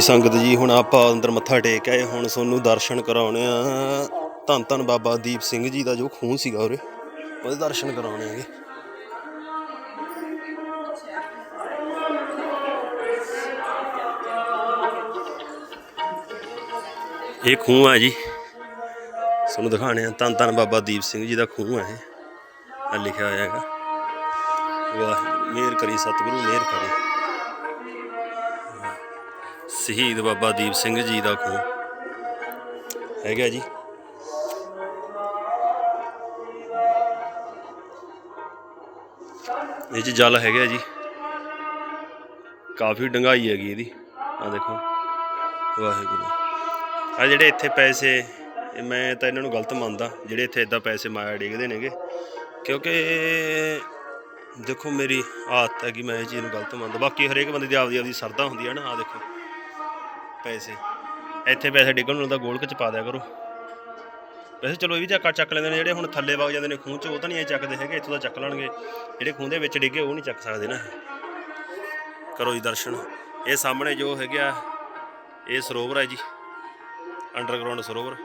ਸੰਗਤ ਜੀ, ਹੁਣ ਆਪਾਂ ਅੰਦਰ ਮੱਥਾ ਟੇਕ ਆਏ, ਹੁਣ ਤੁਹਾਨੂੰ ਦਰਸ਼ਨ ਕਰਾਉਣੇ ਆ। ਧੰਨ ਧੰਨ ਬਾਬਾ ਦੀਪ ਸਿੰਘ ਜੀ ਦਾ ਜੋ ਖੂਨ ਸੀਗਾ ਉਰੇ, ਉਹਦੇ ਦਰਸ਼ਨ ਕਰਾਉਣੇ ਹੈਗੇ। ਇਹ ਖੂਹ ਆ ਜੀ। ਤੁਹਾਨੂੰ ਦਿਖਾਣੇ ਆ, ਧੰਨ ਧੰਨ ਬਾਬਾ ਦੀਪ ਸਿੰਘ ਜੀ ਦਾ ਖੂਹ ਹੈ ਇਹ। ਆ ਲਿਖਿਆ ਹੋਇਆ ਹੈਗਾ। ਵਾਹ, ਮਿਹਰ ਕਰੀ, ਸਤਿਗੁਰੂ, ਮਿਹਰ ਕਰੀ। ਸ਼ਹੀਦ ਬਾਬਾ ਦੀਪ ਸਿੰਘ ਜੀ ਦਾ ਖੂਹ। ਹੈਗਾ ਜੀ। ਇਹ ਚ ਜਲ ਹੈਗਾ ਜੀ। ਕਾਫੀ ਡੰਗਾਈ ਹੈਗੀ ਇਹਦੀ। ਆ ਦੇਖੋ। ਵਾਹਿਗੁਰੂ। ਆ ਜਿਹੜੇ ਇੱਥੇ ਪੈਸੇ ਮੈਂ ਤਾਂ ਇਹਨਾਂ ਨੂੰ ਗਲਤ ਮੰਨਦਾ। ਜਿਹੜੇ ਇੱਥੇ ਇਦਾਂ ਪੈਸੇ ਮਾਇਆ ਡੇਗਦੇ ਨੇਗੇ। ਕਿਉਂਕਿ ਦੇਖੋ ਮੇਰੀ ਆਦਤ ਹੈ ਕਿ ਮੈਂ ਇਹ ਚੀਜ਼ ਨੂੰ ਗਲਤ ਮੰਨਦਾ। ਬਾਕੀ ਹਰੇਕ ਬੰਦੇ ਦੀ ਆਪਦੀ ਆਪਦੀ ਸਰਦਾ ਹੁੰਦੀ ਹੈ ਨਾ। ਆ ਦੇਖੋ। ਪੈਸੇ। ਇੱਥੇ ਪੈਸੇ ਡਿੱਗਣ ਨੂੰ ਤਾਂ ਗੋਲਕ ਚ ਪਾ ਦਿਆ ਕਰੋ। ਵੈਸੇ ਚਲੋ ਇਹ ਵੀ ਚੱਕਾ ਚੱਕ ਲੈਂਦੇ ਨੇ ਜਿਹੜੇ ਹੁਣ ਥੱਲੇ ਵਗ ਜਾਂਦੇ ਨੇ ਖੂਹ ਚ, ਉਹ ਤਾਂ ਨਹੀਂ ਇਹ ਚੱਕਦੇ ਹੈਗੇ, ਇੱਥੋਂ ਤਾਂ ਚੱਕ ਲੈਣਗੇ। ਜਿਹੜੇ ਖੂਹ ਦੇ ਵਿੱਚ ਡਿੱਗੇ, ਉਹ ਨਹੀਂ ਚੱਕ ਸਕਦੇ ਨਾ। ਕਰੋ ਜੀ ਦਰਸ਼ਨ। ਇਹ ਸਾਹਮਣੇ ਜੋ ਹੈਗਾ ਇਹ ਸਰੋਵਰ ਹੈ ਜੀ। ਅੰਡਰਗਰਾਉਂਡ ਸਰੋਵਰ।